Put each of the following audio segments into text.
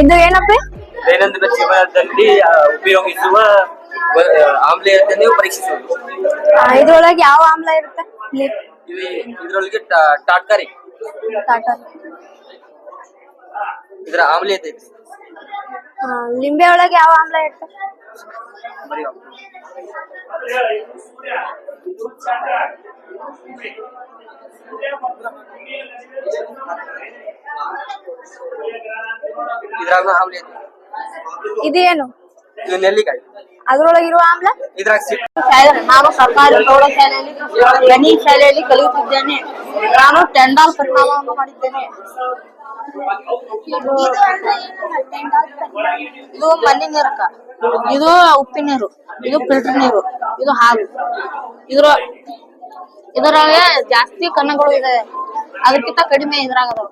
ಇದು ಏನಪ್ಪಿ ದೈನಂದಿನ ಜೀವನದಲ್ಲಿ ಆ, ಉಪಯೋಗಿಸುವ ವ- ಆಮ್ಲೀಯತೆಯನ್ನು ಪರೀಕ್ಷಿಸುವುದು ಆ, ಇದ್ರೊಳಗೆ ಯಾವ ಆಮ್ಲ ಇರುತ್ತೆ ಇಲ್ಲಿ ಇವೆ ಇದರೊಳಗೆ ಟಾ- ಟಾಟ್ಕಾರಿ ಟಾಟಾ ಇದರ ಆಮ್ಲೀಯತೆ ಇದೆ ಆ, ಲಿಂಬೆ ಒಳಗೆ ಯಾವ ಆಮ್ಲ ಇರುತ್ತೆ ಬರೆಯುವ. ಇದ್ರಾಗ ಆಮ್ಲೀಯತೆ ಇದು ಏನು ಇದು ನೆಲ್ಲಿಕಾಯಿ. ಅದರೊಳಗಿರುವ ಇರುವ ಆಮ್ಲ? ಇದ್ರಾಗ ಸಿಟ್ಟು ನಾನು ಸರ್ಕಾರಿ ಪ್ರೌಢಶಾಲೆಯಲ್ಲಿ ಗಣಿ ಶಾಲೆಯಲ್ಲಿ ಕಲಿಯುತ್ತಿದ್ದೇನೆ. ನಾನು ಟೆಂಡಾಲ್ ಪರಿಣಾಮವನ್ನು ಮಾಡಿದ್ದೇನೆ. ಇದು ಮಲ್ಲಿ ನೀರಕ ಇದು ಉಪ್ಪಿನ ನೀರು. ಇದು ಫಿಲ್ಟರ್ ನೀರು. ಇದು ಹಾಲು. ಇದ್ರ ಇದರಾಗ ಜಾಸ್ತಿ ಕಣ್ಣುಗಳು ಇದೆ. ಅದಕ್ಕಿಂತ ಕಡಿಮೆ ಇದ್ರಾಗ ಅದಾವ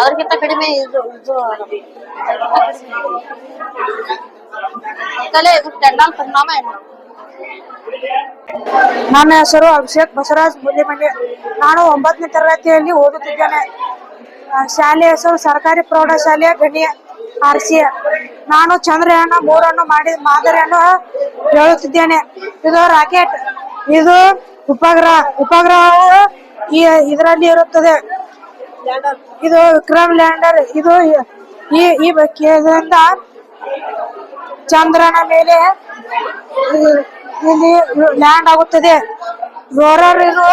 ಅದಕ್ಕಿಂತ ಕಡಿಮೆ ಇದು ಇದು. ಕಲೆ ಟೆಂಡಾಲ್ ಪರಿಣಾಮ ಏನು? ನನ್ನ ಹೆಸರು ಅಭಿಷೇಕ್ ಬಸವರಾಜ್ ಮುಲ್ಲಿಮನೆ. ನಾನು ಒಂಬತ್ತನೇ ತರಗತಿಯಲ್ಲಿ ಓದುತ್ತಿದ್ದೇನೆ. ಶಾಲೆ ಹೆಸರು ಸರ್ಕಾರಿ ಪ್ರೌಢಶಾಲೆಯ ಗಣಿಯ ಆರ್ ಸಿ ನಾನು ಚಂದ್ರಯಾನ ಮೂರನ್ನು ಮಾಡಿ, ಮಾದರಿಯನ್ನು ಹೇಳುತ್ತಿದ್ದೇನೆ. ಇದು ರಾಕೆಟ್. ಇದು ಉಪಗ್ರಹ, ಉಪಗ್ರಹವು ಈ ಇದರಲ್ಲಿ ಇರುತ್ತದೆ. ಇದು ವಿಕ್ರಮ್ ಲ್ಯಾಂಡರ್. ಇದು ಈ ಈ ಇದರಿಂದ ಚಂದ್ರನ ಮೇಲೆ ಇಲ್ಲಿ ಲ್ಯಾಂಡ್ ಆಗುತ್ತದೆ. ರೋರರ್ ಇದು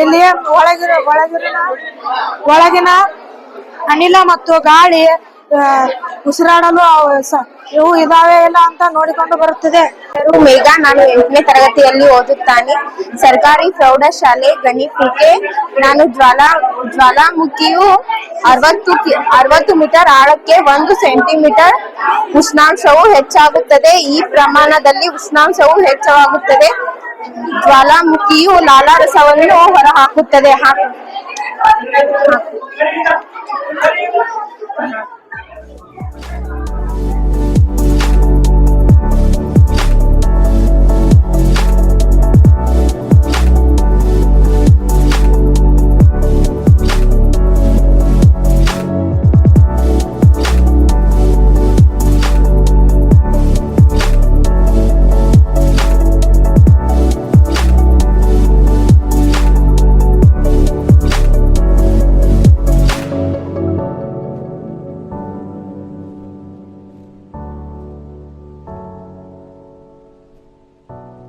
ಇಲ್ಲಿ ಒಳಗಿನ ಒಳಗಿನ ಅನಿಲ ಮತ್ತು ಗಾಳಿ ಉಸಿರಾಡಲು ಇವು ಇದಾವೆ ಇಲ್ಲ ಅಂತ ನೋಡಿಕೊಂಡು ಬರುತ್ತದೆ. ಮೇಘ ನಾನು ಎಂಟನೇ ತರಗತಿಯಲ್ಲಿ ಓದುತ್ತಾನೆ. ಸರ್ಕಾರಿ ಪ್ರೌಢಶಾಲೆ ಗಣಿಪುಕೆ ನಾನು ಜ್ವಾಲಾ, ಜ್ವಾಲಾಮುಖಿಯು ಅರವತ್ತು ಅರವತ್ತು ಮೀಟರ್ ಆಳಕ್ಕೆ ಒಂದು ಸೆಂಟಿಮೀಟರ್ ಉಷ್ಣಾಂಶವು ಹೆಚ್ಚಾಗುತ್ತದೆ. ಈ ಪ್ರಮಾಣದಲ್ಲಿ ಉಷ್ಣಾಂಶವು ಹೆಚ್ಚಾಗುತ್ತದೆ. ಜ್ವಾಲಾಮುಖಿಯು ಲಾಲಾರಸವನ್ನು ಹೊರಹಾಕುತ್ತದೆ.